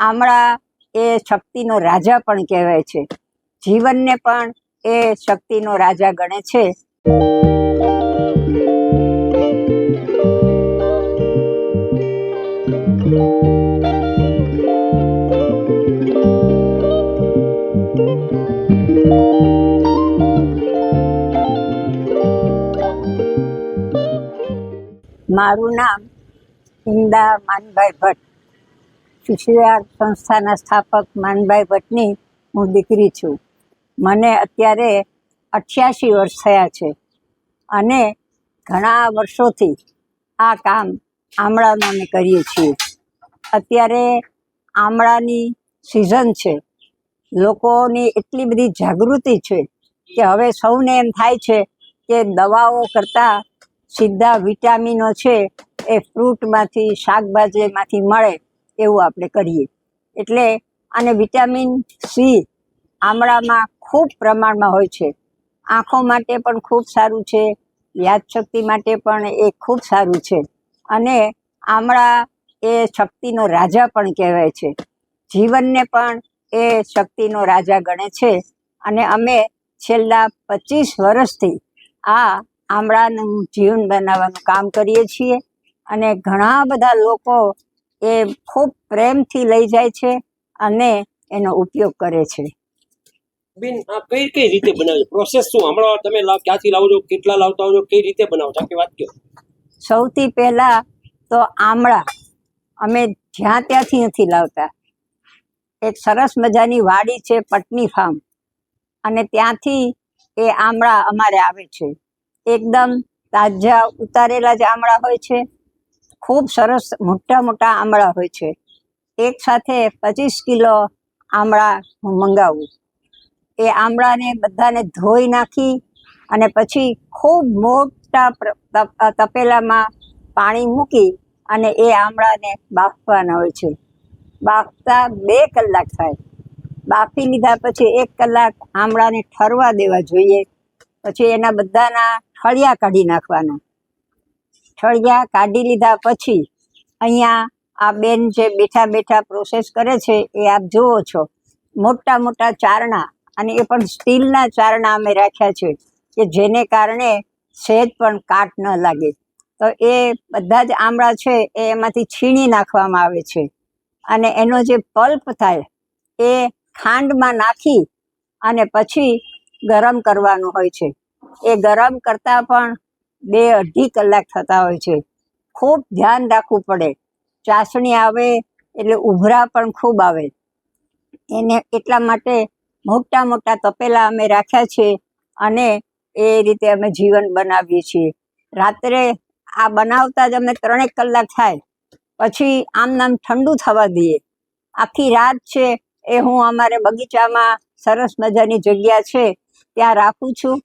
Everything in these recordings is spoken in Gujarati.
આમળા એ શક્તિનો રાજા પણ કહેવાય છે. જીવનને પણ એ શક્તિનો રાજા ગણે છે. મારું નામ ઇન્દા માનભાઈ ભટ્ટ. શિષ્યાર્થ સંસ્થાના સ્થાપક માનભાઈ ભટ્ટની હું દીકરી છું. મને અત્યારે અઠ્યાસી વર્ષ થયા છે અને ઘણા વર્ષોથી આ કામ આમળાનું અમે કરીએ છીએ. અત્યારે આમળાની સિઝન છે. લોકોની એટલી બધી જાગૃતિ છે કે હવે સૌને એમ થાય છે કે દવાઓ કરતાં સીધા વિટામિનો છે એ ફ્રૂટમાંથી, શાકભાજીમાંથી મળે. એવું આપણે કરીએ. એટલે અને વિટામિન સી આમળામાં ખૂબ પ્રમાણમાં હોય છે. આંખો માટે પણ ખૂબ સારું છે. યાદશક્તિ માટે પણ એ ખૂબ સારું છે. અને આમળા એ શક્તિનો રાજા પણ કહેવાય છે. જીવનને પણ એ શક્તિનો રાજા ગણે છે. અને અમે છેલ્લા પચીસ વર્ષથી આ આમળાનું જીવન બનાવવાનું કામ કરીએ છીએ. અને ઘણા બધા લોકો એ ખૂબ પ્રેમથી લઈ જાય છે અને એનો ઉપયોગ કરે છે. બેન આ કઈ કઈ રીતે બનાવે પ્રોસેસ શું? હમણાં તમે ક્યાંથી લાવો છો? કેટલા લાવતા હો છો? કઈ રીતે બનાવો છો? કે વાત કહો. સૌથી પહેલાં તો આમળા અમે જ્યાં ત્યાંથી નથી લાવતા. એક સરસ મજાની વાડી છે પટની ફાર્મ. અને ત્યાંથી એ આમળા અમારે આવે છે. એકદમ તાજા ઉતારેલા જ આમળા હોય છે. ખૂબ સરસ મોટા મોટા આમળા હોય છે. એક સાથે પચીસ કિલો આમળા હું મંગાવું. એ આમળાને બધાને ધોઈ નાખી અને પછી ખૂબ મોટા તપેલામાં પાણી મૂકી અને એ આમળાને બાફવાના હોય છે. બાફતા બે કલાક થાય. બાફી લીધા પછી એક કલાક આમળાને ઠરવા દેવા જોઈએ. પછી એના બધાના ઠળિયા કાઢી નાખવાના. ઠળિયા કાઢી લીધા પછી અહીંયા આ બેન જે બેઠા બેઠા પ્રોસેસ કરે છે એ આપ જુઓ છો. મોટા મોટા ચારણા અને એ પણ સ્ટીલના ચારણા અમે રાખ્યા છે કે જેને કારણે સહેજ પણ કાટ ન લાગે. તો એ બધા જ આમળા છે એ એમાંથી છીણી નાખવામાં આવે છે. અને એનો જે પલ્પ થાય એ ખાંડમાં નાખી અને પછી ગરમ કરવાનું હોય છે. એ ગરમ કરતાં પણ બે અઢી કલાક થતા હોય છે. ખૂબ ધ્યાન રાખવું પડે. ચાસણી આવે એટલે ઉભરા પણ ખૂબ આવે. એને એટલા માટે મોટા મોટા તપેલા અમે રાખ્યા છે અને એ રીતે અમે જીવન બનાવીએ છીએ. રાત્રે આ બનાવતા જ અમે ત્રણેક કલાક થાય. પછી આમ નામ ઠંડુ થવા દઈએ. આખી રાત છે એ હું અમારે બગીચામાં સરસ મજાની જગ્યા છે. ત્યાં રાખું છું.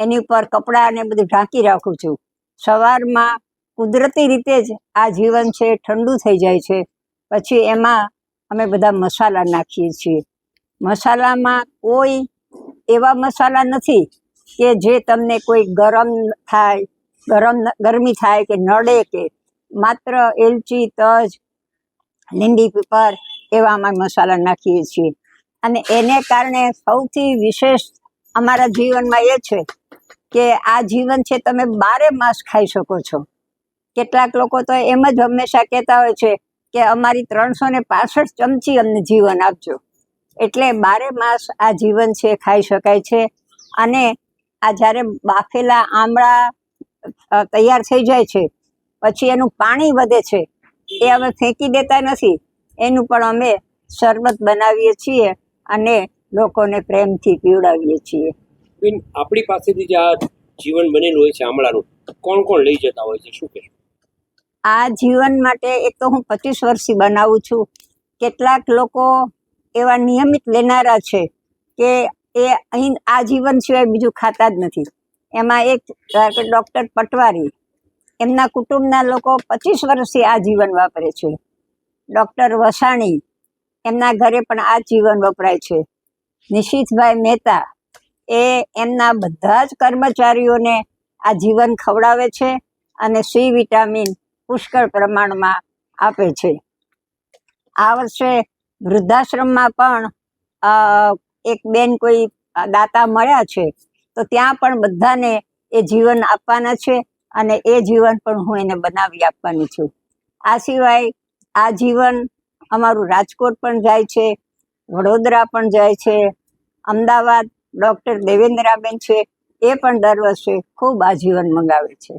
એની ઉપર કપડાં ને બધું ઢાંકી રાખું છું. સવારમાં કુદરતી રીતે જ આ જીવન છે, ઠંડુ થઈ જાય છે. પછી એમાં અમે બધા મસાલા નાખીએ છીએ. મસાલામાં કોઈ એવા મસાલા નથી કે જે તમને કોઈ ગરમ થાય, ગરમ ગરમી થાય કે નડે કે માત્ર એલચી, તજ, લીંડી, પીપર એવા અમે મસાલા નાખીએ છીએ. અને એને કારણે સૌથી વિશેષ અમારા જીવનમાં એ છે કે આ જીવન છે તમે બારે માસ ખાઈ શકો છો. કેટલાક લોકો તો એમ જ હંમેશા કહેતા હોય છે કે અમારી ત્રણસો ને પાસઠ ચમચી અમને જીવન આપજો. એટલે બારે માસ આ જીવન છે, ખાઈ શકાય છે. અને આ જ્યારે બાફેલા આમળા તૈયાર થઈ જાય છે, પછી એનું પાણી વધે છે, એ અમે ફેંકી દેતા નથી. એનું પણ અમે શરબત બનાવીએ છીએ અને લોકોને પ્રેમથી પીવડાવીએ છીએ. બેન, આપણી પાસેથી જે આ જીવન બનેલું હોય છે, આમળાનું, કોણ કોણ લઈ જતા હોય છે? શું કહેશો? આ જીવન માટે એક તો હું પચીસ વર્ષથી બનાવું છું. કેટલાક લોકો એવા નિયમિત લેનારા છે કે એ અહીં આ જીવન સિવાય બીજું ખાતા જ નથી. એમાં એક ડૉક્ટર પટવારી, એમના કુટુંબના લોકો પચીસ વર્ષથી આ જીવન વાપરે છે. ડૉક્ટર વસાણી, એમના ઘરે પણ આ જીવન વપરાય છે. નિશિતભાઈ મહેતા એ એમના બધા જ કર્મચારીઓને આ જીવન ખવડાવે છે અને સી વિટામિન પુષ્કળ પ્રમાણમાં આપે છે. આ વર્ષે વૃદ્ધાશ્રમમાં પણ એક બેન કોઈ દાતા મળ્યા છે, તો ત્યાં પણ બધાને એ જીવન આપવાના છે અને એ જીવન પણ હું એને બનાવી આપવાની છું. આ સિવાય આ જીવન અમારું રાજકોટ પણ જાય છે, વડોદરા પણ જાય છે, અમદાવાદ ડૉક્ટર દેવેન્દ્રાબેન છે એ પણ દર વર્ષે ખૂબ આજીવન મંગાવે છે.